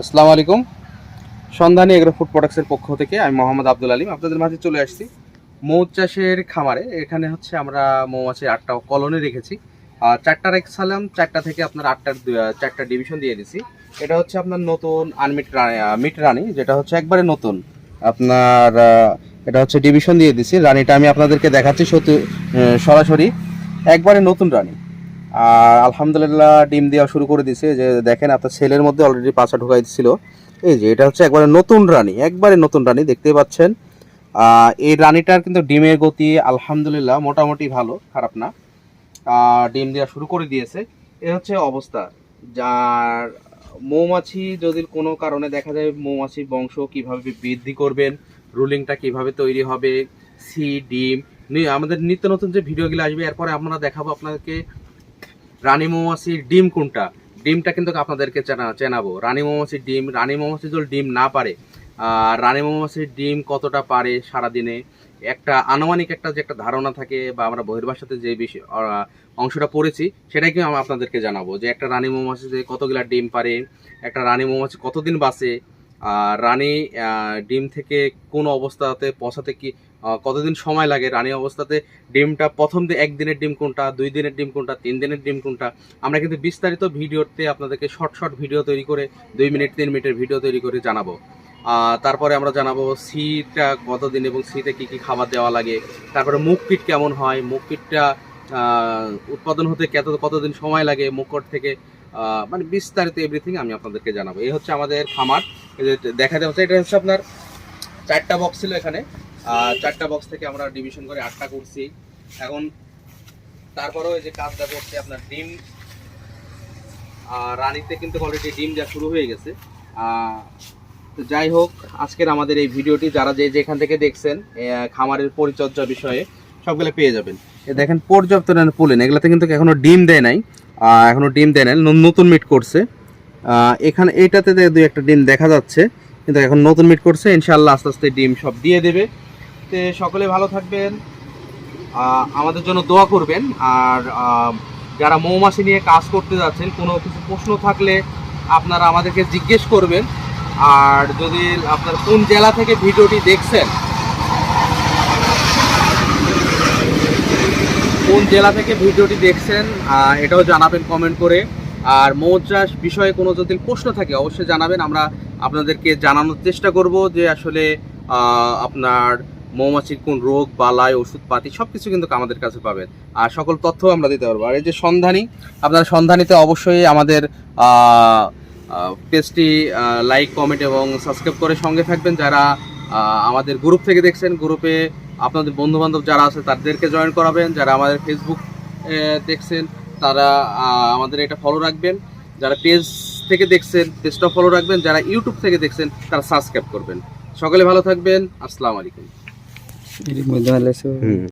আসসালামু আলাইকুম। সন্ধানী এগ্রো ফুড প্রোডাক্টসের পক্ষ থেকে আমি মোহাম্মদ আব্দুল আলিম। আপনাদের মাঝে চলে আসছি মৌ চাষের খামারে। এখানে হচ্ছে আমরা মৌমাছির আটটা কলোনি রেখেছি। আর চারটা রেখেছিলাম। চারটা থেকে আপনার আটটার চারটা ডিভিশন দিয়ে দিছি। এটা হচ্ছে আপনার নতুন আনমিট রানি মিট রানি যেটা হচ্ছে একবারে নতুন। আপনার এটা হচ্ছে ডিভিশন দিয়ে দিছি। রানিটা আমি আপনাদেরকে দেখাচ্ছি সত্যি সরাসরি। একবারে নতুন রানি আর আলহামদুলিল্লাহ ডিম দেওয়া শুরু করে দিছে যে দেখেন আপনার ছেলের মধ্যে অলরেডি পাঁচা ঢুকাই দিছিল। এই যে, এটা হচ্ছে একবারে নতুন রানী, একবারে নতুন রানী, দেখতেই পাচ্ছেন। এই রানীটার কিন্তু ডিমের গতি আলহামদুলিল্লাহ মোটামুটি ভালো, খারাপ না। ডিম দেওয়া শুরু করে দিয়েছে। এ হচ্ছে অবস্থা। যার মৌমাছি যদি কোনো কারণে দেখা যায় মৌমাছির বংশ কীভাবে বৃদ্ধি করবেন, রুলিংটা কীভাবে তৈরি হবে, সি, ডিম আমাদের নিত্য নতুন যে ভিডিওগুলো আসবে, এরপরে আমরা দেখাবো আপনাদেরকে রানী মৌমাছির ডিম কোনটা? ডিমটা কিন্তু আপনাদেরকে চেনা, চেনাবো। রানী মৌমাছির ডিম, রানী মৌমাছি যদি ডিম না পারে আর রানী মৌমাছির ডিম কতটা পারে সারাদিনে? একটা আনুমানিক একটা যে একটা ধারণা থাকে বা আমরা বহির্ভাষাতে যে বিষয় অংশটা পড়েছি, সেটাই কিন্তু আমি আপনাদেরকে জানাব যে একটা রানী মৌমাছি যে কতগুলা ডিম পারে, একটা রানী মৌমাছি কতদিন বাঁচে, আর রানী ডিম থেকে কোন অবস্থাতে পৌঁছাতে কি কতদিন সময় লাগে? রানী অবস্থাতে ডিমটা, প্রথম একদিনের ডিম কোনটা, দুই দিনের ডিম কোনটা, তিন দিনের ডিম কোনটা? আমরা কিন্তু বিস্তারিত ভিডিওতে আপনাদেরকে শর্ট শর্ট ভিডিও তৈরি করে, দুই মিনিট, তিন মিনিটের ভিডিও তৈরি করে জানাব। তারপরে আমরা জানাব সিটা কতদিন এবং সিতে কি কি খাবার দেওয়া লাগে? তারপরে মুখ পিট কেমন হয়? মুখ পিটটা উৎপাদন হতে কত, কতদিন সময় লাগে মুখট থেকে? মানে বিস্তারিত এভরিথিং আমি আপনাদেরকে জানাব। এই হচ্ছে আমাদের খামার। দেখা যাচ্ছে এটা হচ্ছে আপনার চারটা বক্স ছিল এখানে। চারটা বক্স থেকে আমরা ডিভিশন করে আটটা করছি। এখন তারপরেও যে কাজটা করছে আপনার ডিম রানীতে কিন্তু অলরেডি ডিম যা শুরু হয়ে গেছে। তো যাই হোক আজকের আমাদের এই ভিডিওটি যারা যে যেখান থেকে দেখছেন খামারের পরিচর্যা বিষয়ে সবগুলো পেয়ে যাবেন। দেখেন পর্যাপ্ত পুলেন এগুলাতে কিন্তু এখনও ডিম দেয় নাই। আহ, এখনও ডিম দেয় নাই নতুন মিট করছে। এখানে এইটাতে দে- একটা ডিম দেখা যাচ্ছে কিন্তু এখন নতুন মিট করছে ইনশাল্লাহ আস্তে আস্তে ডিম সব দিয়ে দেবে। তো সকলে ভালো থাকবেন। আমাদের জন্য দোয়া করবেন। আর যারা মৌমাছি নিয়ে কাজ করতে যাচ্ছেন, কোনো কিছু প্রশ্ন থাকলে আপনারা আমাদেরকে জিজ্ঞেস করবেন। আর যদি আপনার কোন জেলা থেকে ভিডিওটি দেখছেন, কোন জেলা থেকে ভিডিওটি দেখছেন এটাও জানাবেন কমেন্ট করে। আর মৌ চাষ বিষয়ে কোনো যদি প্রশ্ন থাকে, অবশ্যই জানাবেন। আমরা আপনাদেরকে জানানোর চেষ্টা করব যে আসলে আপনার মৌমাছির কোন রোগ, বালাই ওষুধপাতি সব কিছু কিন্তু আমাদের কাছে পাবেন। আর সকল তথ্য আমরা দিতে পারব। আর এই যে সন্ধানী, আপনারা সন্ধানীতে অবশ্যই আমাদের পেজটি লাইক কমেন্ট এবং সাবস্ক্রাইব করে সঙ্গে থাকবেন। যারা আমাদের গ্রুপ থেকে দেখছেন গ্রুপে আপনাদের বন্ধু বান্ধব যারা আছে, তাদেরকে জয়েন করাবেন। যারা আমাদের ফেসবুক দেখছেন, তারা আমাদের এটা ফলো রাখবেন। যারা পেজ থেকে দেখছেন পেজটা ফলো রাখবেন। যারা ইউটিউব থেকে দেখছেন, তারা সাবস্ক্রাইব করবেন। সকলে ভালো থাকবেন। আসসালামু আলাইকুম। Hindi mo dalas. Hmm.